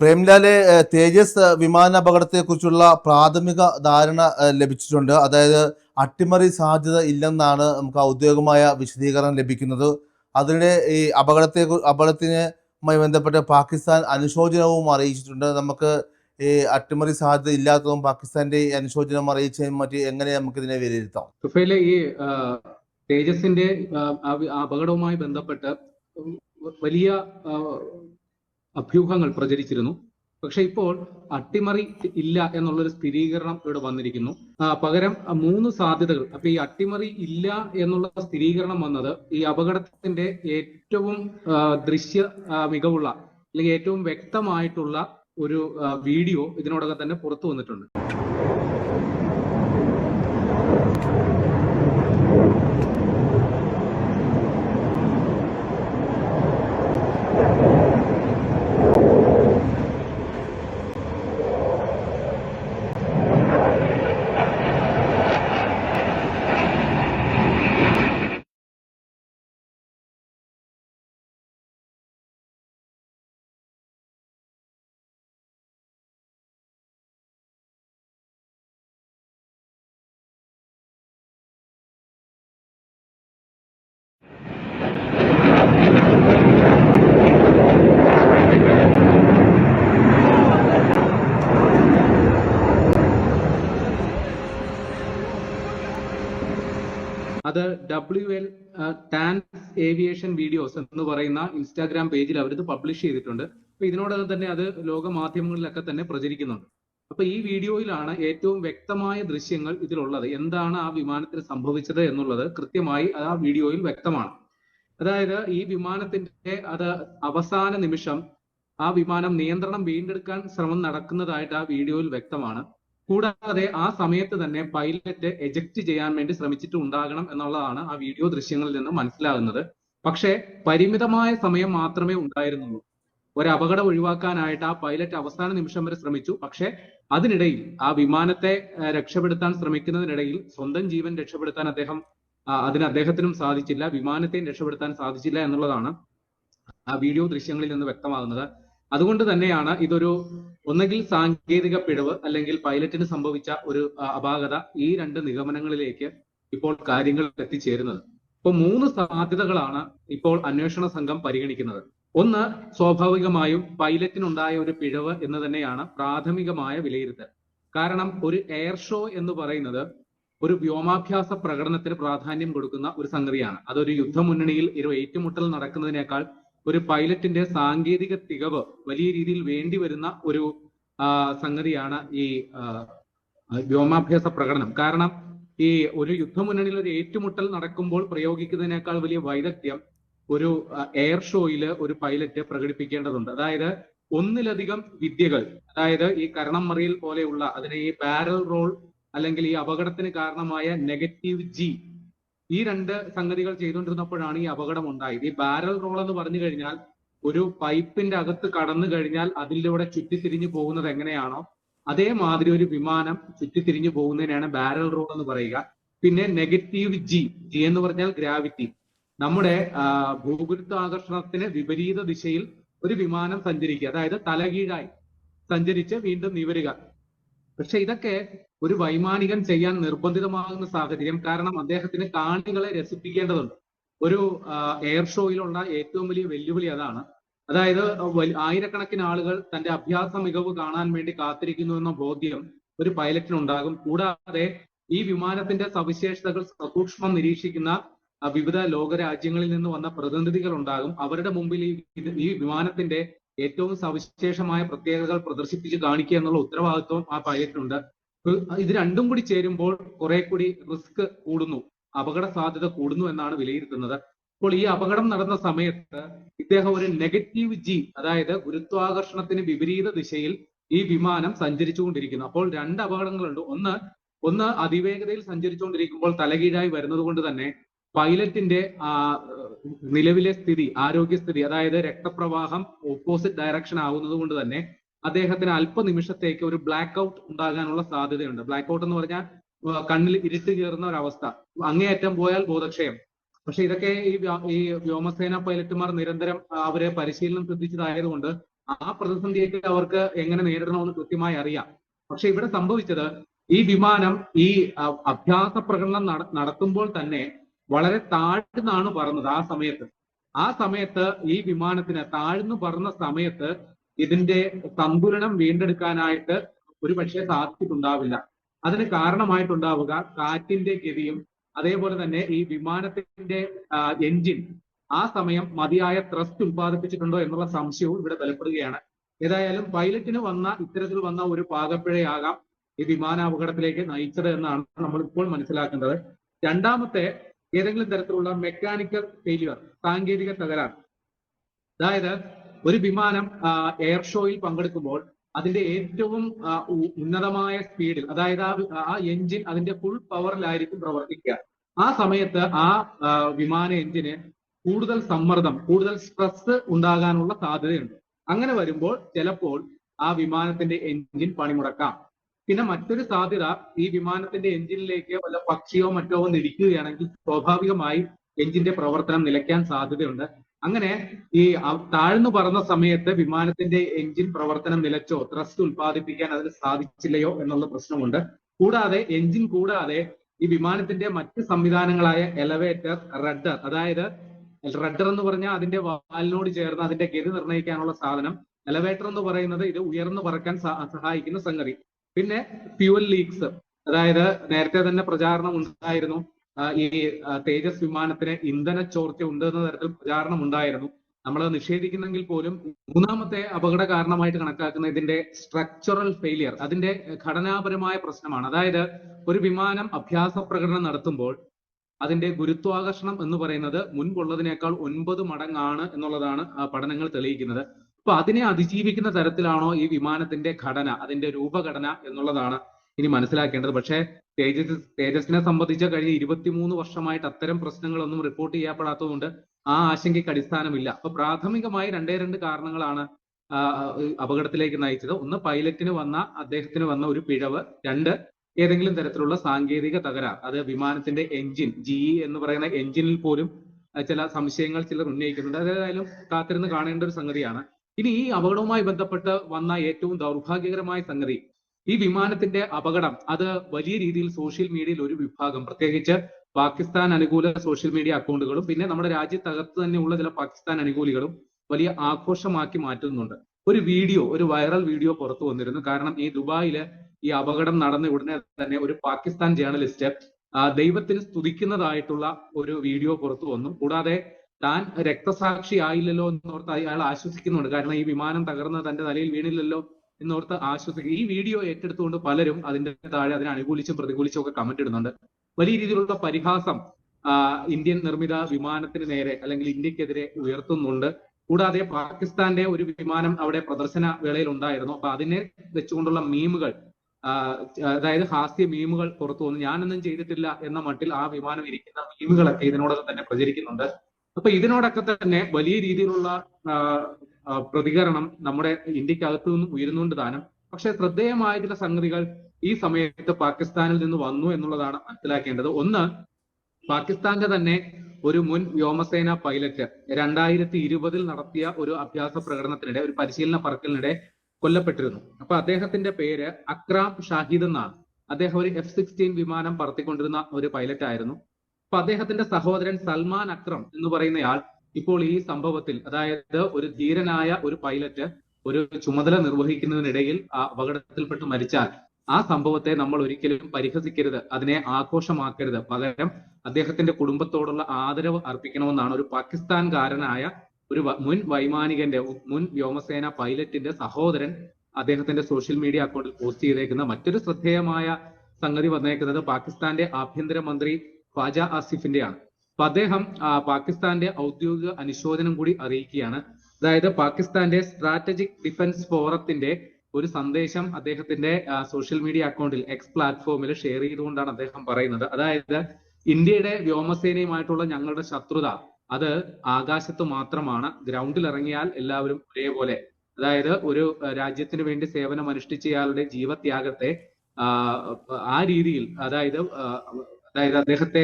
പ്രേംലാലെ തേജസ് വിമാന അപകടത്തെക്കുറിച്ചുള്ള പ്രാഥമിക ധാരണ ലഭിച്ചിട്ടുണ്ട്. അതായത് അട്ടിമറി സാധ്യത ഇല്ലെന്നാണ് നമുക്ക് ഔദ്യോഗികമായ വിശദീകരണം ലഭിക്കുന്നത്. അതിനിടെ ഈ അപകടത്തെ അപകടത്തിനുമായി ബന്ധപ്പെട്ട് പാകിസ്ഥാൻ അനുശോചനവും അറിയിച്ചിട്ടുണ്ട്. നമുക്ക് ഈ അട്ടിമറി സാധ്യത ഇല്ലാത്തതും പാകിസ്ഥാന്റെ അനുശോചനം അറിയിച്ചതും മറ്റ് എങ്ങനെ നമുക്ക് ഇതിനെ വിലയിരുത്താം ഈ തേജസിന്റെ അപകടവുമായി ബന്ധപ്പെട്ട് വലിയ അഭ്യൂഹങ്ങൾ പ്രചരിച്ചിരുന്നു. പക്ഷെ ഇപ്പോൾ അട്ടിമറി ഇല്ല എന്നുള്ളൊരു സ്ഥിരീകരണം ഇവിടെ വന്നിരിക്കുന്നു. പകരം മൂന്ന് സാധ്യതകൾ. അപ്പൊ ഈ അട്ടിമറി ഇല്ല എന്നുള്ള സ്ഥിരീകരണം വന്നത് ഈ അപകടത്തിന്റെ ഏറ്റവും ദൃശ്യ മികവുള്ള അല്ലെങ്കിൽ ഏറ്റവും വ്യക്തമായിട്ടുള്ള ഒരു വീഡിയോ ഇതിനോടകം തന്നെ പുറത്തു വന്നിട്ടുണ്ട്. അത് ഡബ്ല്യു എൽ ടാൻസ് ഏവിയേഷൻ വീഡിയോസ് എന്ന് പറയുന്ന ഇൻസ്റ്റാഗ്രാം പേജിൽ അവർ ഇത് പബ്ലിഷ് ചെയ്തിട്ടുണ്ട്. അപ്പൊ ഇതിനോടകം തന്നെ അത് ലോക മാധ്യമങ്ങളിലൊക്കെ തന്നെ പ്രചരിക്കുന്നുണ്ട്. അപ്പൊ ഈ വീഡിയോയിലാണ് ഏറ്റവും വ്യക്തമായ ദൃശ്യങ്ങൾ ഇതിലുള്ളത്. എന്താണ് ആ വിമാനത്തിന് സംഭവിച്ചത് എന്നുള്ളത് കൃത്യമായി ആ വീഡിയോയിൽ വ്യക്തമാണ്. അതായത് ഈ വിമാനത്തിന്റെ അത് അവസാന നിമിഷം ആ വിമാനം നിയന്ത്രണം വീണ്ടെടുക്കാൻ ശ്രമം നടക്കുന്നതായിട്ട് ആ വീഡിയോയിൽ വ്യക്തമാണ്. കൂടാതെ ആ സമയത്ത് തന്നെ പൈലറ്റ് എജക്ട് ചെയ്യാൻ വേണ്ടി ശ്രമിച്ചിട്ടുണ്ടാകണം എന്നുള്ളതാണ് ആ വീഡിയോ ദൃശ്യങ്ങളിൽ നിന്ന് മനസ്സിലാകുന്നത്. പക്ഷേ പരിമിതമായ സമയം മാത്രമേ ഉണ്ടായിരുന്നുള്ളൂ. ഒരു അപകടം ഒഴിവാക്കാനായിട്ട് ആ പൈലറ്റ് അവസാന നിമിഷം വരെ ശ്രമിച്ചു. പക്ഷേ അതിനിടയിൽ ആ വിമാനത്തെ രക്ഷപ്പെടുത്താൻ ശ്രമിക്കുന്നതിനിടയിൽ സ്വന്തം ജീവൻ രക്ഷപ്പെടുത്താൻ അദ്ദേഹം അതിന് അദ്ദേഹത്തിനും സാധിച്ചില്ല. വിമാനത്തെയും രക്ഷപ്പെടുത്താൻ സാധിച്ചില്ല എന്നുള്ളതാണ് ആ വീഡിയോ ദൃശ്യങ്ങളിൽ നിന്ന് വ്യക്തമാകുന്നത്. അതുകൊണ്ട് തന്നെയാണ് ഇതൊരു ഒന്നുകിൽ സാങ്കേതിക പിഴവ് അല്ലെങ്കിൽ പൈലറ്റിന് സംഭവിച്ച ഒരു അപാകത ഈ രണ്ട് നിഗമനങ്ങളിലേക്ക് ഇപ്പോൾ കാര്യങ്ങൾ എത്തിച്ചേരുന്നത്. ഇപ്പൊ മൂന്ന് സാധ്യതകളാണ് ഇപ്പോൾ അന്വേഷണ സംഘം പരിഗണിക്കുന്നത്. ഒന്ന് സ്വാഭാവികമായും പൈലറ്റിനുണ്ടായ ഒരു പിഴവ് എന്ന് തന്നെയാണ് പ്രാഥമികമായ വിലയിരുത്തൽ. കാരണം ഒരു എയർ ഷോ എന്ന് പറയുന്നത് ഒരു വ്യോമാഭ്യാസ പ്രകടനത്തിന് പ്രാധാന്യം കൊടുക്കുന്ന ഒരു സംഗതിയാണ്. അതൊരു യുദ്ധമുന്നണിയിൽ ഒരു ഏറ്റുമുട്ടൽ നടക്കുന്നതിനേക്കാൾ ഒരു പൈലറ്റിന്റെ സാങ്കേതിക തികവ് വലിയ രീതിയിൽ വേണ്ടി വരുന്ന ഒരു സംഗതിയാണ് ഈ വ്യോമാഭ്യാസ പ്രകടനം. കാരണം ഈ ഒരു യുദ്ധമുന്നണിയിൽ ഒരു ഏറ്റുമുട്ടൽ നടക്കുമ്പോൾ പ്രയോഗിക്കുന്നതിനേക്കാൾ വലിയ വൈദഗ്ധ്യം ഒരു എയർ ഷോയിൽ ഒരു പൈലറ്റ് പ്രകടിപ്പിക്കേണ്ടതുണ്ട്. അതായത് ഒന്നിലധികം വിദ്യകൾ അതായത് ഈ കരണം മറിയൽ പോലെയുള്ള അതിനെ ഈ ബാരൽ റോൾ അല്ലെങ്കിൽ ഈ അപകടത്തിന് കാരണമായ നെഗറ്റീവ് ജി ഈ രണ്ട് സംഗതികൾ ചെയ്തുകൊണ്ടിരുന്നപ്പോഴാണ് ഈ അപകടം ഉണ്ടായത്. ഈ ബാരൽ റോൾ എന്ന് പറഞ്ഞു കഴിഞ്ഞാൽ ഒരു പൈപ്പിന്റെ അകത്ത് കടന്നു കഴിഞ്ഞാൽ അതിലൂടെ ചുറ്റിത്തിരിഞ്ഞു പോകുന്നത് എങ്ങനെയാണോ അതേമാതിരി ഒരു വിമാനം ചുറ്റിത്തിരിഞ്ഞു പോകുന്നതിനാണ് ബാരൽ റോൾ എന്ന് പറയുക. പിന്നെ നെഗറ്റീവ് ജി ജി എന്ന് പറഞ്ഞാൽ ഗ്രാവിറ്റി നമ്മുടെ ഭൂഗുരുത്വാകർഷണത്തിന് വിപരീത ദിശയിൽ ഒരു വിമാനം സഞ്ചരിക്കുക. അതായത് തലകീഴായി സഞ്ചരിച്ച് വീണ്ടും നിവരുക. പക്ഷെ ഇതൊക്കെ ഒരു വൈമാനികൻ ചെയ്യാൻ നിർബന്ധിതമാകുന്ന സാഹചര്യം കാരണം അദ്ദേഹത്തിന് കാണികളെ രസിപ്പിക്കേണ്ടതുണ്ട്. ഒരു എയർ ഷോയിലുള്ള ഏറ്റവും വലിയ വെല്ലുവിളി അതാണ്. അതായത് ആയിരക്കണക്കിന് ആളുകൾ തന്റെ അഭ്യാസ മികവ് കാണാൻ വേണ്ടി കാത്തിരിക്കുന്നു എന്ന ബോധ്യം ഒരു പൈലറ്റിനുണ്ടാകും. കൂടാതെ ഈ വിമാനത്തിന്റെ സവിശേഷതകൾ സസൂക്ഷ്മം നിരീക്ഷിക്കുന്ന വിവിധ ലോകരാജ്യങ്ങളിൽ നിന്ന് വന്ന പ്രതിനിധികൾ ഉണ്ടാകും അവരുടെ മുമ്പിൽ ഈ ഈ വിമാനത്തിന്റെ ഏറ്റവും സവിശേഷമായ പ്രത്യേകതകൾ പ്രദർശിപ്പിച്ച് കാണിക്കുക എന്നുള്ള ഉത്തരവാദിത്വം ആ പൈലറ്റിനുണ്ട്. ഇത് രണ്ടും കൂടി ചേരുമ്പോൾ കുറെ കൂടി റിസ്ക് കൂടുന്നു അപകട സാധ്യത കൂടുന്നു എന്നാണ് വിലയിരുത്തുന്നത്. അപ്പോൾ ഈ അപകടം നടന്ന സമയത്ത് ഇദ്ദേഹം ഒരു നെഗറ്റീവ് ജി അതായത് ഗുരുത്വാകർഷണത്തിന് വിപരീത ദിശയിൽ ഈ വിമാനം സഞ്ചരിച്ചുകൊണ്ടിരിക്കുന്നു. അപ്പോൾ രണ്ട് അപകടങ്ങളുണ്ട്. ഒന്ന് ഒന്ന് അതിവേഗതയിൽ സഞ്ചരിച്ചുകൊണ്ടിരിക്കുമ്പോൾ തലകീഴായി വരുന്നത് കൊണ്ട് തന്നെ പൈലറ്റിന്റെ നിലവിലെ സ്ഥിതി ആരോഗ്യസ്ഥിതി അതായത് രക്തപ്രവാഹം ഓപ്പോസിറ്റ് ഡയറക്ഷൻ ആവുന്നത് കൊണ്ട് തന്നെ അദ്ദേഹത്തിന് അല്പനിമിഷത്തേക്ക് ഒരു ബ്ലാക്ക് ഔട്ട് ഉണ്ടാകാനുള്ള സാധ്യതയുണ്ട്. ബ്ലാക്ക് ഔട്ട് എന്ന് പറഞ്ഞാൽ കണ്ണിൽ ഇരുട്ട് കയറുന്ന ഒരവസ്ഥ അങ്ങേയറ്റം പോയാൽ ബോധക്ഷയം. പക്ഷെ ഇതൊക്കെ ഈ ഈ വ്യോമസേന പൈലറ്റുമാർ നിരന്തരം അവരെ പരിശീലനം ശ്രദ്ധിച്ചതായതുകൊണ്ട് ആ പ്രതിസന്ധിയൊക്കെ അവർക്ക് എങ്ങനെ നേരിടണമെന്ന് കൃത്യമായി അറിയാം. പക്ഷെ ഇവിടെ സംഭവിച്ചത് ഈ വിമാനം ഈ അഭ്യാസ പ്രകടനം നടത്തുമ്പോൾ തന്നെ വളരെ താഴ്ന്നാണ് പറന്നത് ആ സമയത്ത്. ആ സമയത്ത് ഈ വിമാനത്തിന് താഴ്ന്നു പറന്ന സമയത്ത് ഇതിന്റെ സന്തുലനം വീണ്ടെടുക്കാനായിട്ട് ഒരു പക്ഷേ സാധിച്ചിട്ടുണ്ടാവില്ല. അതിന് കാരണമായിട്ടുണ്ടാവുക കാറ്റിന്റെ ഗതിയും അതേപോലെ തന്നെ ഈ വിമാനത്തിന്റെ എഞ്ചിൻ ആ സമയം മതിയായ ത്രസ്റ്റ് ഉത്പാദിപ്പിച്ചിട്ടുണ്ടോ എന്നുള്ള സംശയവും ഇവിടെ ബലപ്പെടുകയാണ് ഏതായാലും പൈലറ്റിന് വന്ന ഇത്തരത്തിൽ വന്ന ഒരു പാകപ്പിഴയാകാം ഈ വിമാനാപകടത്തിലേക്ക് നയിച്ചത് എന്നാണ് നമ്മൾ ഇപ്പോൾ മനസ്സിലാക്കേണ്ടത്. രണ്ടാമത്തെ ഏതെങ്കിലും തരത്തിലുള്ള മെക്കാനിക്കൽ ഫെയിലിയർ സാങ്കേതിക തകരാർ. അതായത് ഒരു വിമാനം എയർ ഷോയിൽ പങ്കെടുക്കുമ്പോൾ അതിന്റെ ഏറ്റവും ഉന്നതമായ സ്പീഡിൽ അതായത് ആ എഞ്ചിൻ അതിന്റെ ഫുൾ പവറിലായിരിക്കും പ്രവർത്തിക്കുക. ആ സമയത്ത് ആ വിമാന എഞ്ചിന് കൂടുതൽ സമ്മർദ്ദം കൂടുതൽ സ്ട്രെസ് ഉണ്ടാകാനുള്ള സാധ്യതയുണ്ട്. അങ്ങനെ വരുമ്പോൾ ചിലപ്പോൾ ആ വിമാനത്തിന്റെ എഞ്ചിൻ പണിമുടക്കാം. പിന്നെ മറ്റൊരു സാധ്യത ഈ വിമാനത്തിന്റെ എഞ്ചിനിലേക്ക് വല്ല പക്ഷിയോ മറ്റോ വന്ന് സ്വാഭാവികമായി എഞ്ചിന്റെ പ്രവർത്തനം നിലയ്ക്കാൻ സാധ്യതയുണ്ട്. അങ്ങനെ ഈ താഴ്ന്നു പറന്ന സമയത്ത് വിമാനത്തിന്റെ എഞ്ചിൻ പ്രവർത്തനം നിലച്ചോ ത്രസ്റ്റ് ഉത്പാദിപ്പിക്കാൻ അതിന് സാധിച്ചില്ലയോ എന്നുള്ള പ്രശ്നമുണ്ട്. കൂടാതെ എഞ്ചിൻ കൂടാതെ ഈ വിമാനത്തിന്റെ മറ്റ് സംവിധാനങ്ങളായ എലവേറ്റർ റഡർ അതായത് റഡ്ഡർ എന്ന് പറഞ്ഞാൽ അതിന്റെ വാലിനോട് ചേർന്ന് അതിന്റെ ഗതി നിർണയിക്കാനുള്ള സാധനം. എലവേറ്റർ എന്ന് പറയുന്നത് ഇത് ഉയർന്നു പറക്കാൻ സഹായിക്കുന്ന സംഗതി. പിന്നെ ഫ്യൂവൽ ലീക്സ് അതായത് നേരത്തെ തന്നെ പ്രചാരണം ഉണ്ടായിരുന്നു. ഈ തേജസ് വിമാനത്തിന് ഇന്ധന ചോർച്ച ഉണ്ട് എന്ന തരത്തിൽ പ്രചാരണം ഉണ്ടായിരുന്നു. നമ്മൾ നിഷേധിക്കുന്നെങ്കിൽ പോലും മൂന്നാമത്തെ അപകട കാരണമായിട്ട് കണക്കാക്കുന്ന ഇതിന്റെ സ്ട്രക്ചറൽ ഫെയിലിയർ അതിന്റെ ഘടനാപരമായ പ്രശ്നമാണ്. അതായത് ഒരു വിമാനം അഭ്യാസ പ്രകടനം നടത്തുമ്പോൾ അതിന്റെ ഗുരുത്വാകർഷണം എന്ന് പറയുന്നത് മുൻപുള്ളതിനേക്കാൾ ഒൻപത് മടങ്ങാണ് എന്നുള്ളതാണ് പഠനങ്ങൾ തെളിയിക്കുന്നത്. അപ്പൊ അതിനെ അതിജീവിക്കുന്ന തരത്തിലാണോ ഈ വിമാനത്തിന്റെ ഘടന അതിന്റെ രൂപഘടന എന്നുള്ളതാണ് ഇനി മനസ്സിലാക്കേണ്ടത്. പക്ഷേ തേജസ് തേജസിനെ സംബന്ധിച്ച് കഴിഞ്ഞ ഇരുപത്തിമൂന്ന് വർഷമായിട്ട് അത്തരം പ്രശ്നങ്ങളൊന്നും റിപ്പോർട്ട് ചെയ്യപ്പെടാത്തതുകൊണ്ട് ആ ആശങ്കയ്ക്ക് അടിസ്ഥാനമില്ല. അപ്പൊ പ്രാഥമികമായി രണ്ടേ രണ്ട് കാരണങ്ങളാണ് അപകടത്തിലേക്ക് നയിച്ചത്. ഒന്ന് പൈലറ്റിന് വന്ന അദ്ദേഹത്തിന് വന്ന ഒരു പിഴവ്. രണ്ട് ഏതെങ്കിലും തരത്തിലുള്ള സാങ്കേതിക തകരാർ. അത് വിമാനത്തിന്റെ എഞ്ചിൻ ജി എന്ന് പറയുന്ന എഞ്ചിനിൽ പോലും ചില സംശയങ്ങൾ ചിലർ ഉന്നയിക്കുന്നുണ്ട്. അതേതായാലും കാത്തിരുന്ന് കാണേണ്ട ഒരു സംഗതിയാണ്. ഇനി ഈ അപകടവുമായി ബന്ധപ്പെട്ട് വന്ന ഏറ്റവും ദൗർഭാഗ്യകരമായ സംഗതി ഈ വിമാനത്തിന്റെ അപകടം അത് വലിയ രീതിയിൽ സോഷ്യൽ മീഡിയയിൽ ഒരു വിഭാഗം പ്രത്യേകിച്ച് പാകിസ്ഥാൻ അനുകൂല സോഷ്യൽ മീഡിയ അക്കൗണ്ടുകളും പിന്നെ നമ്മുടെ രാജ്യത്തകത്ത് തന്നെയുള്ള ചില പാകിസ്ഥാൻ അനുകൂലികളും വലിയ ആഘോഷമാക്കി മാറ്റുന്നുണ്ട്. ഒരു വീഡിയോ ഒരു വൈറൽ വീഡിയോ പുറത്തു വന്നിരുന്നു. കാരണം ഈ ദുബായിൽ ഈ അപകടം നടന്ന ഉടനെ തന്നെ ഒരു പാകിസ്ഥാൻ ജേർണലിസ്റ്റ് ദൈവത്തിന് സ്തുതിക്കുന്നതായിട്ടുള്ള ഒരു വീഡിയോ പുറത്തു വന്നു. കൂടാതെ താൻ രക്തസാക്ഷി ആയില്ലല്ലോ എന്നോർത്ത് അയാൾ ആശ്വസിക്കുന്നുണ്ട്. കാരണം ഈ വിമാനം തകർന്ന് തന്റെ തലയിൽ വീണില്ലല്ലോ. എന്നോർത്ത് ആശ്വസിക്കുക ഈ വീഡിയോ ഏറ്റെടുത്തുകൊണ്ട് പലരും അതിന്റെ താഴെ അതിനെ അനുകൂലിച്ചും പ്രതികൂലിച്ചും ഒക്കെ കമന്റ് ഇടുന്നുണ്ട്. വലിയ രീതിയിലുള്ള പരിഹാസം ഇന്ത്യൻ നിർമ്മിത വിമാനത്തിന് നേരെ അല്ലെങ്കിൽ ഇന്ത്യക്കെതിരെ ഉയർത്തുന്നുണ്ട്. കൂടാതെ പാകിസ്ഥാന്റെ ഒരു വിമാനം അവിടെ പ്രദർശന വേളയിൽ ഉണ്ടായിരുന്നു. അപ്പൊ അതിനെ വെച്ചുകൊണ്ടുള്ള മീമുകൾ അതായത് ഹാസ്യ മീമുകൾ പുറത്തു വന്നു. ഞാനൊന്നും ചെയ്തിട്ടില്ല എന്ന മട്ടിൽ ആ വിമാനം ഇരിക്കുന്ന മീമുകളൊക്കെ ഇതിനോടൊപ്പം തന്നെ പ്രചരിക്കുന്നുണ്ട്. അപ്പൊ ഇതിനോടൊക്കെ തന്നെ വലിയ രീതിയിലുള്ള പ്രതികരണം നമ്മുടെ ഇന്ത്യക്കകത്തു നിന്നും ഉയരുന്നുണ്ട് താനും. പക്ഷെ ശ്രദ്ധേയമായ ചില സംഗതികൾ ഈ സമയത്ത് പാകിസ്ഥാനിൽ നിന്ന് വന്നു എന്നുള്ളതാണ് മനസ്സിലാക്കേണ്ടത്. ഒന്ന് പാകിസ്ഥാന്റെ തന്നെ ഒരു മുൻ വ്യോമസേന പൈലറ്റ് രണ്ടായിരത്തി ഇരുപതിൽ നടത്തിയ ഒരു അഭ്യാസ പ്രകടനത്തിനിടെ ഒരു പരിശീലന പറക്കലിനിടെ കൊല്ലപ്പെട്ടിരുന്നു. അപ്പൊ അദ്ദേഹത്തിന്റെ പേര് അക്രാം ഷാഹിദ് എന്നാണ്. അദ്ദേഹം ഒരു എഫ് സിക്സ്റ്റീൻ വിമാനം പറത്തിക്കൊണ്ടിരുന്ന ഒരു പൈലറ്റ് ആയിരുന്നു അപ്പൊ അദ്ദേഹത്തിന്റെ സഹോദരൻ സൽമാൻ അക്രം എന്ന് പറയുന്നയാൾ ഇപ്പോൾ ഈ സംഭവത്തിൽ അതായത് ഒരു ധീരനായ ഒരു പൈലറ്റ് ഒരു ചുമതല നിർവഹിക്കുന്നതിനിടയിൽ ആ അപകടത്തിൽപ്പെട്ട് മരിച്ചാൽ ആ സംഭവത്തെ നമ്മൾ ഒരിക്കലും പരിഹസിക്കരുത് അതിനെ ആഘോഷമാക്കരുത്. പകരം അദ്ദേഹത്തിന്റെ കുടുംബത്തോടുള്ള ആദരവ് അർപ്പിക്കണമെന്നാണ് ഒരു പാകിസ്ഥാൻകാരനായ ഒരു മുൻ വൈമാനികന്റെ മുൻ വ്യോമസേന പൈലറ്റിന്റെ സഹോദരൻ അദ്ദേഹത്തിന്റെ സോഷ്യൽ മീഡിയ അക്കൗണ്ടിൽ പോസ്റ്റ് ചെയ്തേക്കുന്ന മറ്റൊരു ശ്രദ്ധേയമായ സംഗതി വന്നേക്കുന്നത് പാകിസ്ഥാന്റെ ആഭ്യന്തരമന്ത്രി ഖ്വാജ ആസിഫിന്റെയാണ്. അപ്പൊ അദ്ദേഹം പാകിസ്ഥാന്റെ ഔദ്യോഗിക അനുശോചനം കൂടി അറിയിക്കുകയാണ്. അതായത് പാകിസ്ഥാന്റെ സ്ട്രാറ്റജിക് ഡിഫൻസ് ഫോറത്തിന്റെ ഒരു സന്ദേശം അദ്ദേഹത്തിന്റെ സോഷ്യൽ മീഡിയ അക്കൗണ്ടിൽ എക്സ് പ്ലാറ്റ്ഫോമിൽ ഷെയർ ചെയ്തുകൊണ്ടാണ് അദ്ദേഹം പറയുന്നത്. അതായത് ഇന്ത്യയുടെ വ്യോമസേനയുമായിട്ടുള്ള ഞങ്ങളുടെ ശത്രുത അത് ആകാശത്ത് മാത്രമാണ്. ഗ്രൗണ്ടിൽ ഇറങ്ങിയാൽ എല്ലാവരും ഒരേപോലെ. അതായത് ഒരു രാജ്യത്തിന് വേണ്ടി സേവനം അനുഷ്ഠിച്ചയാളുടെ ജീവത്യാഗത്തെ ആ, രീതിയിൽ അതായത് അതായത് അദ്ദേഹത്തെ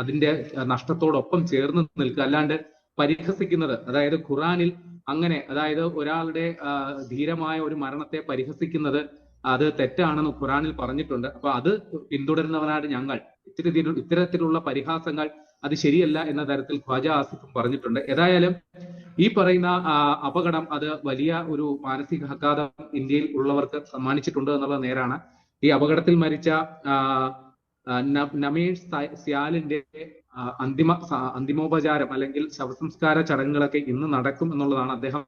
അതിന്റെ നഷ്ടത്തോടൊപ്പം ചേർന്ന് നിൽക്കുക. അല്ലാണ്ട് പരിഹസിക്കുന്നത് അതായത് ഖുറാനിൽ അങ്ങനെ അതായത് ഒരാളുടെ ധീരമായ ഒരു മരണത്തെ പരിഹസിക്കുന്നത് അത് തെറ്റാണെന്ന് ഖുറാനിൽ പറഞ്ഞിട്ടുണ്ട്. അപ്പൊ അത് പിന്തുടരുന്നവനാണ് ഞങ്ങൾ. ഇത്തരത്തിലുള്ള പരിഹാസങ്ങൾ അത് ശരിയല്ല എന്ന തരത്തിൽ ഖ്വാജ ആസിഫും പറഞ്ഞിട്ടുണ്ട്. ഏതായാലും ഈ പറയുന്ന അപകടം അത് വലിയ ഒരു മാനസിക ആഘാതം ഇന്ത്യയിൽ ഉള്ളവർക്ക് സമ്മാനിച്ചിട്ടുണ്ട് എന്നുള്ള നേരാണ്. ഈ അപകടത്തിൽ മരിച്ച നമേഷ് സിയാലിന്റെ അന്തിമ അന്തിമോപചാരം അല്ലെങ്കിൽ ശവസംസ്കാര ചടങ്ങുകളൊക്കെ ഇന്ന് നടക്കും എന്നുള്ളതാണ് അദ്ദേഹം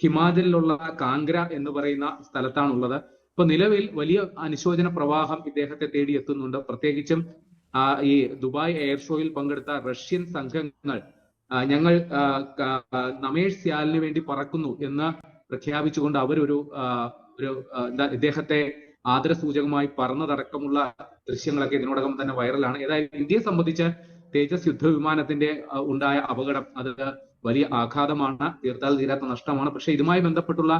ഹിമാചലിലുള്ള കാൻഗ്ര എന്ന് പറയുന്ന സ്ഥലത്താണുള്ളത്. ഇപ്പൊ നിലവിൽ വലിയ അനുശോചന പ്രവാഹം ഇദ്ദേഹത്തെ തേടി എത്തുന്നുണ്ട്. പ്രത്യേകിച്ചും ഈ ദുബായ് എയർ ഷോയിൽ പങ്കെടുത്ത റഷ്യൻ സംഘങ്ങൾ ഞങ്ങൾ നമേഷ് സിയാലിന് വേണ്ടി പറക്കുന്നു എന്ന് പ്രഖ്യാപിച്ചുകൊണ്ട് അവരൊരു ഒരു ഇദ്ദേഹത്തെ ആദരസൂചകമായി പറന്നതടക്കമുള്ള ദൃശ്യങ്ങളൊക്കെ ഇതിനോടകം തന്നെ വൈറലാണ്. ഏതായാലും ഇന്ത്യയെ സംബന്ധിച്ച് തേജസ് യുദ്ധവിമാനത്തിന്റെ ഉണ്ടായ അപകടം അത് വലിയ ആഘാതമാണ് തീർത്താൽ തീരാത്ത നഷ്ടമാണ്. പക്ഷെ ഇതുമായി ബന്ധപ്പെട്ടുള്ള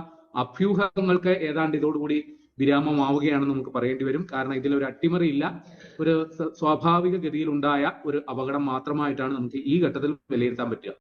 അഭ്യൂഹങ്ങൾക്ക് ഏതാണ്ട് ഇതോടുകൂടി വിരാമമാവുകയാണെന്ന് നമുക്ക് പറയേണ്ടി വരും. കാരണം ഇതിൽ ഒരു അട്ടിമറി ഇല്ല ഒരു സ്വാഭാവിക ഗതിയിൽ ഉണ്ടായ ഒരു അപകടം മാത്രമായിട്ടാണ് നമുക്ക് ഈ ഘട്ടത്തിൽ വിലയിരുത്താൻ പറ്റുക.